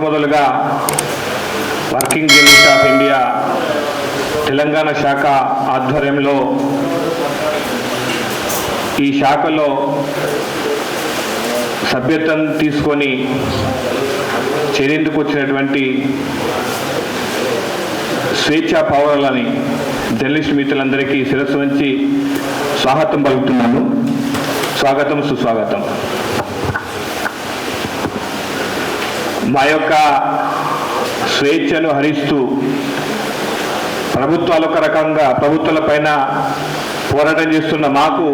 మొట్టమొదలుగా working journalist of India Telangana శాఖ ఆధ్వర్యంలో ఈ శాఖలో సభ్యత్వం తీసుకొని చేరేందుకు వచ్చినటువంటి స్వేచ్ఛా పౌరులని జర్నలిస్ట్ మిత్రులందరికీ శిరస్సు నుంచి స్వాగతం పలుకుతున్నాను. స్వాగతం సుస్వాగతం. మా యొక్క స్వేచ్ఛను హరిస్తూ ప్రభుత్వాలు ఒక రకంగా ప్రభుత్వాల పైన పోరాటం చేస్తున్న మాకు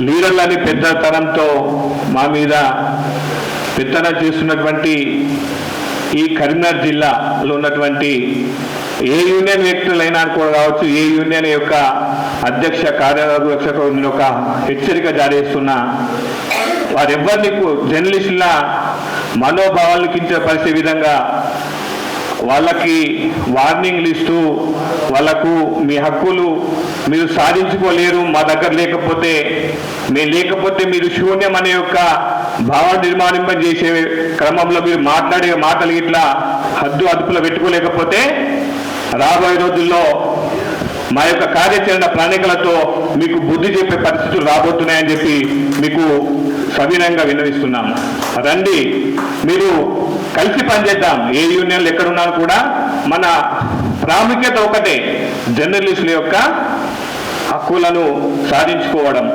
లీడర్లని పెద్దతనంతో మా మీద పెత్తనం చేస్తున్నటువంటి ఈ కరీంనగర్ జిల్లాలో ఉన్నటువంటి ఏ యూనియన్ వ్యక్తులైనా కూడా కావచ్చు ఏ యూనియన్ యొక్క అధ్యక్ష కార్యదర్శకు నేను ఒక హెచ్చరిక జారీ చేస్తున్నా వారెవ్వరిని జర్నలిస్టుల మనోభావాలను కించపరిచే విధంగా వాళ్ళకి వార్నింగ్లు ఇస్తూ వాళ్ళకు మీ హక్కులు మీరు సాధించుకోలేరు మా దగ్గర లేకపోతే మేము లేకపోతే మీరు శూన్యం అనే యొక్క భావ నిర్మాణింపం చేసే క్రమంలో మీరు మాట్లాడే మాటలు ఇట్లా హద్దు అదుపులో పెట్టుకోలేకపోతే రాబోయే రోజుల్లో మా యొక్క కార్యాచరణ ప్రణాళికలతో మీకు బుద్ధి చెప్పే పరిస్థితులు రాబోతున్నాయని చెప్పి మీకు సవినయంగా విన్నవిస్తున్నాము రండి మీరు కలిసి పనిచేద్దాం. ఏ యూనియన్లు ఎక్కడున్నా కూడా మన ప్రాముఖ్యత ఒకటే జర్నలిస్టుల యొక్క హక్కులను సాధించుకోవడం.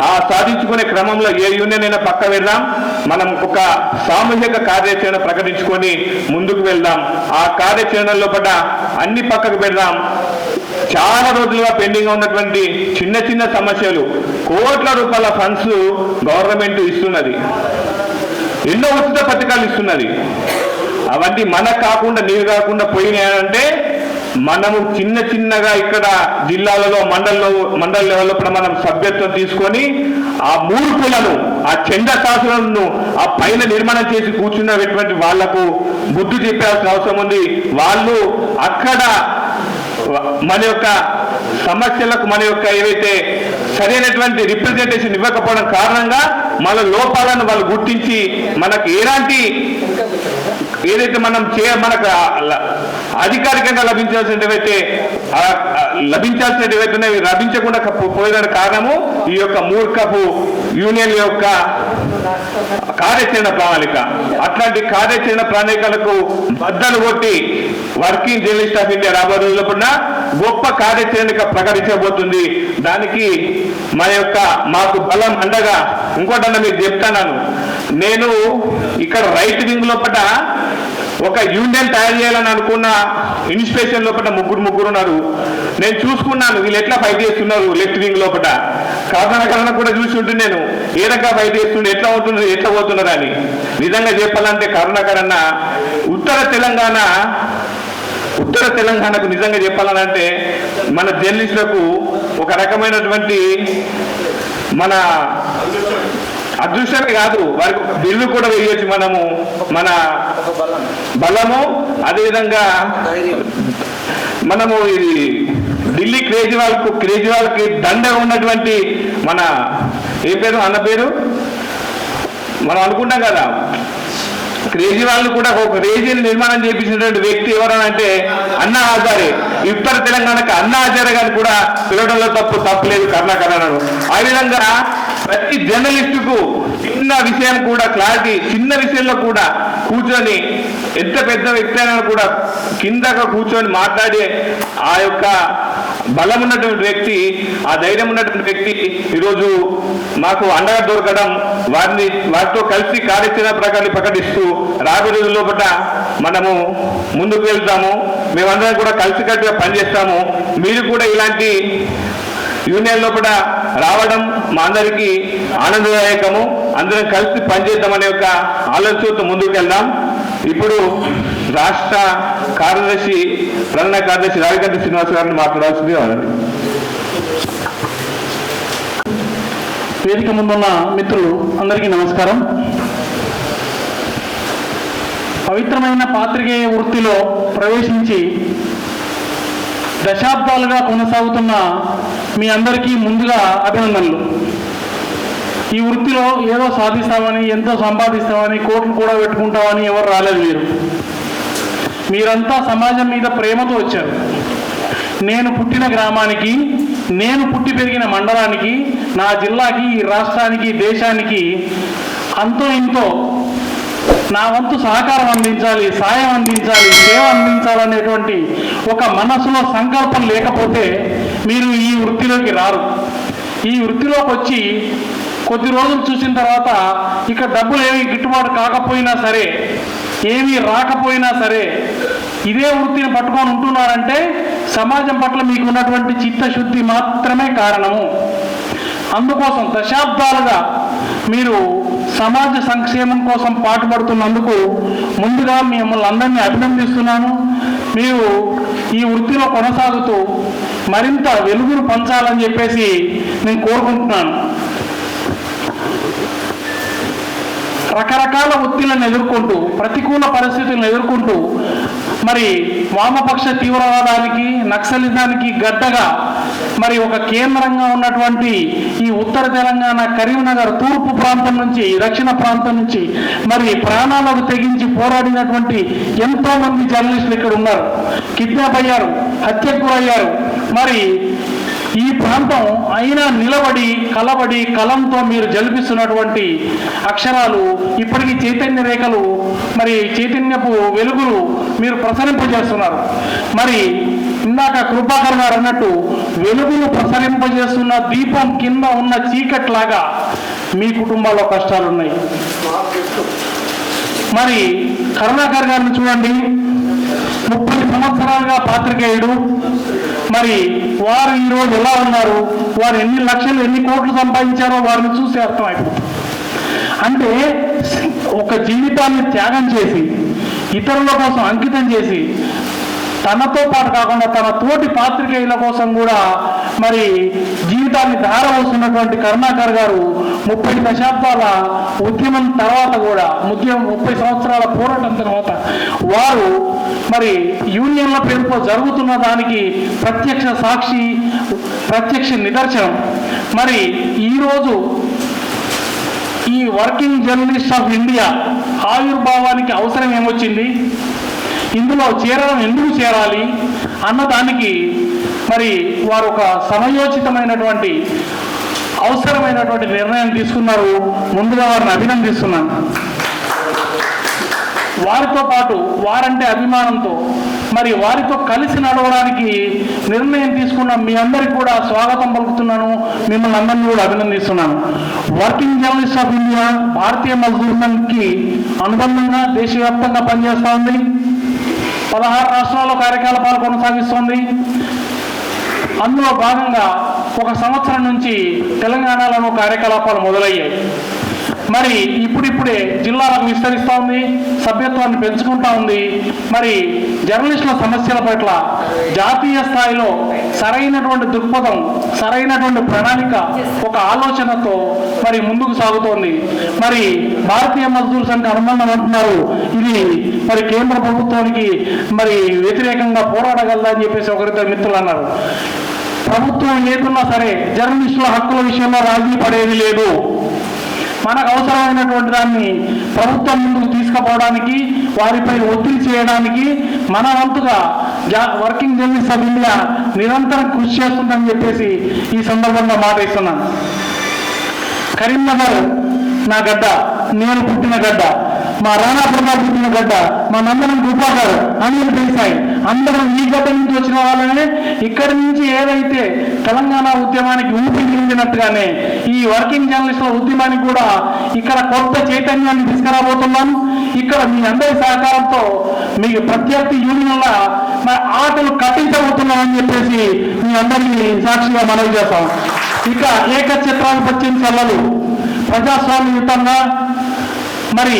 ఆ సాధించుకునే క్రమంలో ఏ యూనియన్ అయినా పక్క వెళ్దాం మనం ఒక సామూహిక కార్యాచరణ ప్రకటించుకొని ముందుకు వెళ్దాం. ఆ కార్యాచరణ లోపల అన్ని పక్కకు పెడదాం. చాలా రోజులుగా పెండింగ్ ఉన్నటువంటి చిన్న చిన్న సమస్యలు కోట్ల రూపాయల ఫండ్స్ గవర్నమెంట్ ఇస్తున్నది. ఎన్నో ఉచిత పథకాలు ఇస్తున్నది. అవన్నీ మనకు కాకుండా నీరు కాకుండా పోయినాయంటే మనము చిన్న చిన్నగా ఇక్కడ జిల్లాలలో మండల్లో మండల లెవెల్లో కూడా మనం సభ్యత్వం తీసుకొని ఆ మూర్ఖులను ఆ చెండ శాసనాలను ఆ పైన నిర్మాణం చేసి కూర్చున్నటువంటి వాళ్ళకు బుద్ధి చెప్పాల్సిన అవసరం ఉంది. వాళ్ళు అక్కడ మన యొక్క సమస్యలకు మన యొక్క ఏవైతే సరైనటువంటి రిప్రజెంటేషన్ ఇవ్వకపోవడం కారణంగా మన లోపాలను వాళ్ళు గుర్తించి మనకు ఎలాంటి ఏదైతే మనం చే మనకు అధికారికంగా లభించాల్సినవైతే ఆ, లభించాల్సినవి అయితే లభించకుండా పోయేదానికి కారణము ఈ యొక్క మూర్ఖపు యూనియన్ యొక్క కార్యాచరణ ప్రణాళిక. అట్లాంటి కార్యాచరణ ప్రణాళికలకు బద్దలు కొట్టి వర్కింగ్ జర్నలిస్ట్ ఆఫ్ ఇండియా రాబోయే రోజుల్లో కూడా గొప్ప కార్యాచరణగా ప్రకటించబోతుంది దానికి మా యొక్క మాకు బలం అండగా ఇంకోటన్నా మీకు చెప్తాను. నేను ఇక్కడ రైట్ వింగ్ లోపల ఒక యూనియన్ తయారు చేయాలని అనుకున్న ఇన్స్పిరేషన్ లోపల ముగ్గురు ముగ్గురు ఉన్నారు. నేను చూసుకున్నాను వీళ్ళు ఎట్లా ఫైట్ చేస్తున్నారు లెఫ్ట్ వింగ్ లోపల. కారణకరణ కూడా చూసి ఉంటుంది నేను ఏ రకంగా ఫైట్ చేస్తుండే ఎట్లా అవుతున్నారు ఎట్లా పోతున్నారు అని. నిజంగా చెప్పాలంటే కరుణాకరణ ఉత్తర తెలంగాణ ఉత్తర తెలంగాణకు నిజంగా చెప్పాలనంటే మన జర్నలిస్టులకు ఒక రకమైనటువంటి మన అదృష్టమే కాదు. వారికి బిల్లు కూడా వేయొచ్చు మనము. మన బలము అదేవిధంగా మనము ఇది ఢిల్లీ కేజ్రీవాల్కు కేజ్రీవాల్కి దండ ఉన్నటువంటి మన ఏ పేరు? అన్న పేరు? మనం అనుకుంటాం కదా. కేజ్రీవాల్ కూడా ఒక రేజీని నిర్మాణం చేపించినటువంటి వ్యక్తి ఎవరనంటే అన్నా హజారే. ఉత్తర తెలంగాణకు అన్నా హజారే గారు కూడా పిలవడంలో తప్పు తప్పలేదు కర్ణాకరణను ఆ విధంగా ప్రతి జర్నలిస్టుకు చిన్న విషయం కూడా క్లారిటీ చిన్న విషయంలో కూడా కూర్చొని ఎంత పెద్ద వ్యక్తి అయినా కూడా కిందగా కూర్చొని మాట్లాడే ఆ యొక్క బలం ఉన్నటువంటి వ్యక్తి ఆ ధైర్యం ఉన్నటువంటి వ్యక్తి ఈరోజు మాకు అండగా దొరకడం వారిని వారితో కలిసి కార్యాచరణ ప్రకారం ప్రకటిస్తూ రాబోయే రోజుల్లో లోపల మనము ముందుకు వెళ్తాము. మేమందరం కూడా కలిసికట్టుగా పనిచేస్తాము. మీరు కూడా ఇలాంటి యూనియన్ లోపల రావడం మా అందరికీ ఆనందదాయకము. అందరం కలిసి పనిచేద్దామనే ఒక ఆలోచనతో ముందుకు వెళ్దాం. ఇప్పుడు రాష్ట్ర కార్యదర్శి ప్రధాన కార్యదర్శి రావికంటి శ్రీనివాస్ గారిని మాట్లాడాల్సింది అవునండి వేదిక ముందున్న మిత్రులు అందరికీ నమస్కారం. పవిత్రమైన పాత్రికేయ వృత్తిలో ప్రవేశించి దశాబ్దాలుగా కొనసాగుతున్న మీ అందరికీ ముందుగా అభినందనలు. ఈ వృత్తిలో ఏదో సాధిస్తామని ఎంతో సంపాదిస్తామని కోట్లు కూడా పెట్టుకుంటామని ఎవరు రాలేదు మీరు. మీరంతా సమాజం మీద ప్రేమతో వచ్చారు. నేను పుట్టిన గ్రామానికి నేను పుట్టి పెరిగిన మండలానికి నా జిల్లాకి ఈ రాష్ట్రానికి దేశానికి అంతో ఇంతో నా వంతు సహకారం అందించాలి సాయం అందించాలి సేవ అందించాలనేటువంటి ఒక మనసులో సంకల్పం లేకపోతే మీరు ఈ వృత్తిలోకి రారు. ఈ వృత్తిలోకి వచ్చి కొద్ది రోజులు చూసిన తర్వాత ఇక డబ్బులు ఏమి గిట్టుబాటు కాకపోయినా సరే ఏమీ రాకపోయినా సరే ఇదే వృత్తిని పట్టుకొని ఉంటున్నారంటే సమాజం పట్ల మీకు ఉన్నటువంటి చిత్తశుద్ధి మాత్రమే కారణము. అందుకోసం దశాబ్దాలుగా మీరు సమాజ సంక్షేమం కోసం పాటుపడుతున్నందుకు ముందుగా మిమ్మల్ని అందరినీ అభినందిస్తున్నాను. మీరు ఈ వృత్తిలో కొనసాగుతూ మరింత వెలుగును పంచాలని చెప్పేసి నేను కోరుకుంటున్నాను. రకరకాల ఒత్తిళ్ళను ఎదుర్కొంటూ ప్రతికూల పరిస్థితులను ఎదుర్కొంటూ మరి వామపక్ష తీవ్రవాదానికి నక్సలిజానికి గడ్డగా మరి ఒక కేంద్రంగా ఉన్నటువంటి ఈ ఉత్తర తెలంగాణ కరీంనగర్ తూర్పు ప్రాంతం నుంచి దక్షిణ ప్రాంతం నుంచి మరి ప్రాణాలకు తెగించి పోరాడినటువంటి ఎంతో మంది జర్నలిస్టులు ఇక్కడ ఉన్నారు. కిడ్నాప్ అయ్యారు హత్యకు అయ్యారు మరి ప్రాంతం అయినా నిలబడి కలబడి కలంతో మీరు జలిపిస్తున్నటువంటి అక్షరాలు ఇప్పటికీ చైతన్య రేఖలు మరి చైతన్యపు వెలుగులు మీరు ప్రసరింపజేస్తున్నారు. మరి ఇందాక కృపాకర్ గారు అన్నట్టు వెలుగును ప్రసరింపజేస్తున్న దీపం కింద ఉన్న చీకట్లాగా మీ కుటుంబాల్లో కష్టాలు ఉన్నాయి మరి కరుణాకర్ గారిని చూడండి. ముప్పై సంవత్సరాలుగా పాత్రికేయుడు. మరి వారు ఈరోజు ఎలా ఉన్నారు? వారు ఎన్ని లక్షలు ఎన్ని కోట్లు సంపాదించారో వారిని చూసి అర్థమైపోతుంది. అంటే ఒక జీవితాన్ని త్యాగం చేసి ఇతరుల కోసం అంకితం చేసి తనతో పాటు కాకుండా తన తోటి పాత్రికేయుల కోసం కూడా మరి జీవితాన్ని ధారవస్తున్నటువంటి కరుణాకర్ గారు ముప్పై దశాబ్దాల ఉద్యమం తర్వాత కూడా ఉద్యమం ముప్పై సంవత్సరాల పోరాటం తర్వాత వారు మరి యూనియన్ల పేరుతో జరుగుతున్న దానికి ప్రత్యక్ష సాక్షి ప్రత్యక్ష నిదర్శనం. మరి ఈరోజు ఈ వర్కింగ్ జర్నలిస్ట్ ఆఫ్ ఇండియా ఆవిర్భావానికి అవసరం ఏమొచ్చింది? ఇందులో చేరడం ఎందుకు చేరాలి? అన్నదానికి మరి వారు ఒక సమయోచితమైనటువంటి అవసరమైనటువంటి నిర్ణయం తీసుకున్నారు. ముందుగా వారిని అభినందిస్తున్నాను. వారితో పాటు వారంటే అభిమానంతో మరి వారితో కలిసి నడవడానికి నిర్ణయం తీసుకున్న మీ అందరికి కూడా స్వాగతం పలుకుతున్నాను. మిమ్మల్ని అందరినీ కూడా అభినందిస్తున్నాను. వర్కింగ్ జర్నలిస్ట్ ఆఫ్ ఇండియా భారతీయ మజ్దూర్కి అనుబంధంగా దేశవ్యాప్తంగా పనిచేస్తూ ఉంది. పదహారు రాష్ట్రాల్లో కార్యకలాపాలు కొనసాగిస్తోంది. అందులో భాగంగా ఒక సంవత్సరం నుంచి తెలంగాణలోనూ కార్యకలాపాలు మొదలయ్యాయి. మరి ఇప్పుడిప్పుడే జిల్లాలకు విస్తరిస్తూ ఉంది సభ్యత్వాన్ని పెంచుకుంటా ఉంది. మరి జర్నలిస్టుల సమస్యల పట్ల జాతీయ స్థాయిలో సరైనటువంటి దృక్పథం సరైనటువంటి ప్రణాళిక ఒక ఆలోచనతో మరి ముందుకు సాగుతోంది. మరి భారతీయ మజ్దూర్ సంఘ అనుబంధం అంటున్నారు ఇది మరి కేంద్ర ప్రభుత్వానికి మరి వ్యతిరేకంగా పోరాడగలదని చెప్పేసి ఒకరిద్దరు మిత్రులు అన్నారు. ప్రభుత్వం ఏదున్నా సరే జర్నలిస్టుల హక్కుల విషయంలో రాజీ పడేది లేదు. మనకు అవసరమైనటువంటి దాన్ని ప్రభుత్వం ముందుకు తీసుకుపోవడానికి వారిపై ఒత్తిడి చేయడానికి మన వంతుగా జా వర్కింగ్ జర్నలిస్ట్ ఆఫ్ ఇండియా నిరంతరం కృషి చేస్తుందని చెప్పేసి ఈ సందర్భంగా మాట ఇస్తున్నాను. కరీంనగర్ నా గడ్డ నేను పుట్టిన గడ్డ. మా రాణా ప్రతాప్ పుట్టిన గడ్డ మా నందనం కృపాకర్ అనిల్ దేశాయి అందరం ఈ గడ్డ నుంచి వచ్చిన వాళ్ళనే ఇక్కడి నుంచి ఏదైతే తెలంగాణ ఉద్యమానికి ఊపిరిదించినట్టుగానే ఈ వర్కింగ్ జర్నలిస్టుల ఉద్యమానికి కూడా ఇక్కడ కొత్త చైతన్యాన్ని తీసుకురాబోతున్నాను. ఇక్కడ మీ అందరి సహకారంతో మీ ప్రత్యర్థి యూనియన్ల మా ఆటలు కట్టించబోతున్నామని చెప్పేసి మీ అందరినీ సాక్షిగా మనవి చేస్తాం ఇక ఏకఛత్రాధిపత్యం చల్లలు ప్రజాస్వామ్యయుతంగా మరి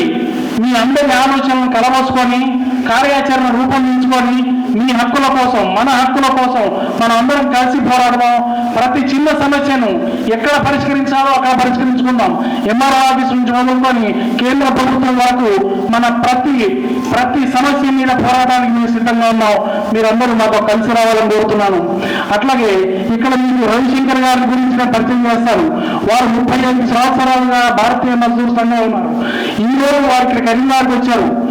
మీ అందరి ఆలోచనలను కలవసుకొని కార్యాచరణ రూపొందించుకొని మీ హక్కుల కోసం మన హక్కుల కోసం మనం అందరం కలిసి పోరాడదాం. ప్రతి చిన్న సమస్యను ఎక్కడ పరిష్కరించాలో అక్కడ పరిష్కరించుకుందాం. ఎంఆర్ఓ ఆఫీస్ నుంచి మొదలుకొని కేంద్ర ప్రభుత్వం వరకు మన ప్రతి ప్రతి సమస్య మీద పోరాటానికి మేము సిద్ధంగా ఉన్నాం. మీరందరూ మాతో కలిసి రావాలని కోరుతున్నాను. అట్లాగే ఇక్కడ మీకు రవిశంకర్ గారి గురించి నేను పరిచయం చేస్తాను. వారు ముప్పై ఐదు సంవత్సరాలుగా భారతీయ మజ్దూర్ సంఘం ఉన్నారు. ఈ రోజు వారు ఇక్కడ కరీంనగర్కి వచ్చారు.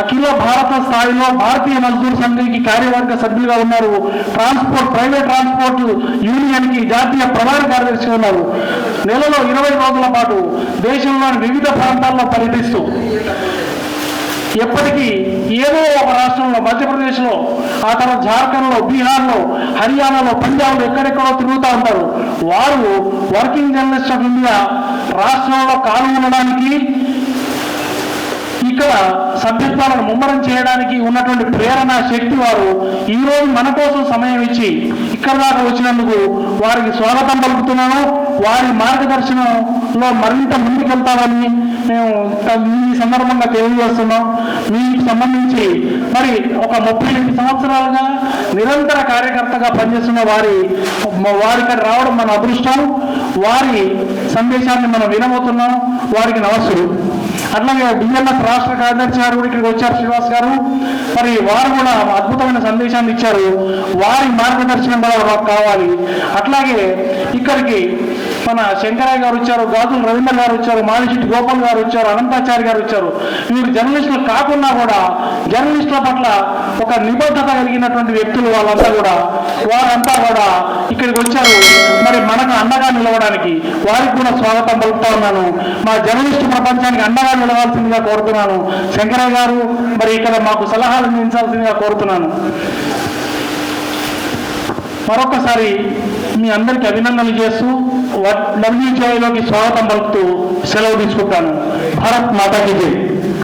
అఖిల భారత స్థాయిలో భారతీయ మజ్దూర్ సంఘానికి కార్యవర్గ సభ్యులుగా ఉన్నారు. ట్రాన్స్పోర్ట్ ప్రైవేట్ ట్రాన్స్పోర్ట్ యూనియన్కి జాతీయ ప్రధాన కార్యదర్శి ఉన్నారు. నెలలో ఇరవై రోజుల పాటు దేశంలోని వివిధ ప్రాంతాల్లో పర్యటిస్తూ ఎప్పటికీ ఏదో ఒక రాష్ట్రంలో మధ్యప్రదేశ్లో ఆ తర్వాత జార్ఖండ్లో బీహార్లో హర్యానాలో పంజాబ్లో ఎక్కడెక్కడో తిరుగుతూ ఉంటారు. వారు వర్కింగ్ జర్నలిస్ట్ ఆఫ్ ఇండియా రాష్ట్రంలో కాలు ఉండడానికి ఇక్కడ సభ్యత్వాలను ముమ్మరం చేయడానికి ఉన్నటువంటి ప్రేరణ శక్తి వారు ఈ రోజు మన కోసం సమయం ఇచ్చి ఇక్కడ దాకా వచ్చినందుకు వారికి స్వాగతం పలుకుతున్నాను. వారి మార్గదర్శనంలో మరింత ముందుకెళ్తామని మేము ఈ సందర్భంగా తెలియజేస్తున్నాం. మీకు సంబంధించి మరి ఒక ముప్పై ఎనిమిది సంవత్సరాలుగా నిరంతర కార్యకర్తగా పనిచేస్తున్న వారి వారికి ఇక్కడ రావడం మన అదృష్టం. వారి సందేశాన్ని మనం వినబోతున్నాం. వారికి నమస్సులు. అట్లాగే బిఎల్ఎఫ్ రాష్ట్ర కార్యదర్శి గారు కూడా ఇక్కడికి వచ్చారు శ్రీనివాస్ గారు. మరి వారు కూడా అద్భుతమైన సందేశాన్ని ఇచ్చారు. వారి మార్గదర్శనం కూడా మాకు కావాలి. అట్లాగే ఇక్కడికి మన శంకరయ్య గారు వచ్చారు గాజుల రవీంద్ర గారు వచ్చారు మాలిశెట్టి గోపాల్ గారు వచ్చారు అనంతాచారి గారు వచ్చారు. వీరు జర్నలిస్టులు కాకుండా కూడా జర్నలిస్టుల పట్ల ఒక నిబద్ధత కలిగినటువంటి వ్యక్తులు వాళ్ళంతా కూడా. వారంతా కూడా ఇక్కడికి వచ్చారు. అండగా నిలవడానికి వారికి కూడా స్వాగతం పలుకుతా ఉన్నాను. మా జర్నలిస్టు ప్రపంచానికి అండగా నిలవాల్సిందిగా కోరుతున్నాను. శంకరయ్య గారు మరి ఇక్కడ మాకు సలహాలు అందించాల్సిందిగా కోరుతున్నాను. మరొకసారి మీ అందరికీ అభినందనలు చేస్తూ డబ్ల్యూజేలోకి స్వాగతం పలుకుతూ సెలవు తీసుకుంటాను. భారత్ మాతాకి జై.